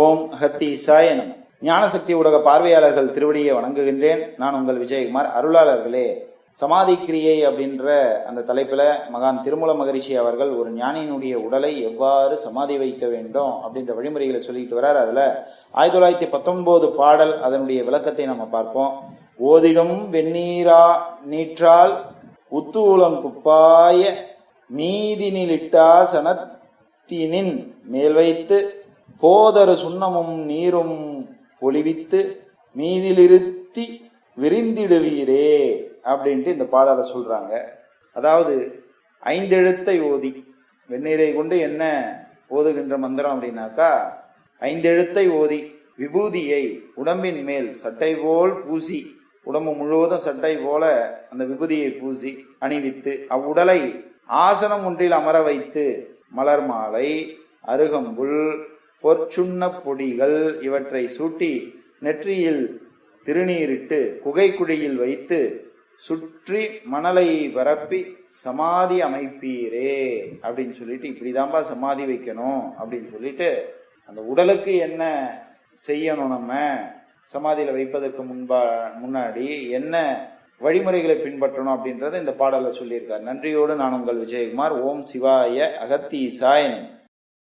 ஓம் அகத்தி சாயனம் ஞானசக்தி ஊடக பார்வையாளர்கள் திருவடியை வணங்குகின்றேன். நான் உங்கள் விஜயகுமார் அருளாளர்களே. சமாதி கிரியை அப்படின்ற அந்த தலைப்பில் மகான் திருமூல மகரிஷி அவர்கள் ஒரு ஞானியினுடைய உடலை எவ்வாறு சமாதி வைக்க வேண்டும் அப்படின்ற வழிமுறைகளை சொல்லிட்டு வரார் அதில் ஆயிரத்தி தொள்ளாயிரத்தி பத்தொன்பது பாடல் அதனுடைய விளக்கத்தை நம்ம பார்ப்போம். ஓதிடும் வெந்நீரா நீற்றால் உத்தூலம் குப்பாய மீதினிலிட்டாசனத்தினின் மேல் வைத்து கோதர சுண்ணமும் நீரும் பொலிவித்து மீதிலிருத்தி விரிந்திடுவீரே அப்படின்ட்டு இந்த பாடலை சொல்றாங்க. அதாவது ஐந்தெழுத்தை ஓதி வெந்நீரை கொண்டு என்ன ஓதுகின்ற மந்திரம் அப்படின்னாக்கா ஐந்தெழுத்தை ஓதி விபூதியை உடம்பின் மேல் சட்டை போல் பூசி உடம்பு முழுவதும் சட்டை போல அந்த விபூதியை பூசி அணிவித்து அவ்வுடலை ஆசனம் ஒன்றில் அமர வைத்து மலர் மாலை அருகம்புல் பொற்சுண்ணப் பொடிகள் இவற்றை சூட்டி நெற்றியில் திருநீரிட்டு குகைக்குழியில் வைத்து சுற்றி மணலை பரப்பி சமாதி அமைப்பீரே அப்படின்னு சொல்லிட்டு இப்படிதான்பா சமாதி வைக்கணும் அப்படின்னு சொல்லிட்டு அந்த உடலுக்கு என்ன செய்யணும் நம்ம? சமாதியில வைப்பதற்கு முன்பா முன்னாடி என்ன வழிமுறைகளை பின்பற்றணும் அப்படின்றத இந்த பாடலை சொல்லியிருக்கார். நன்றியோடு நான் உங்கள் விஜயகுமார். ஓம் சிவாய அகத்தீசாயனம்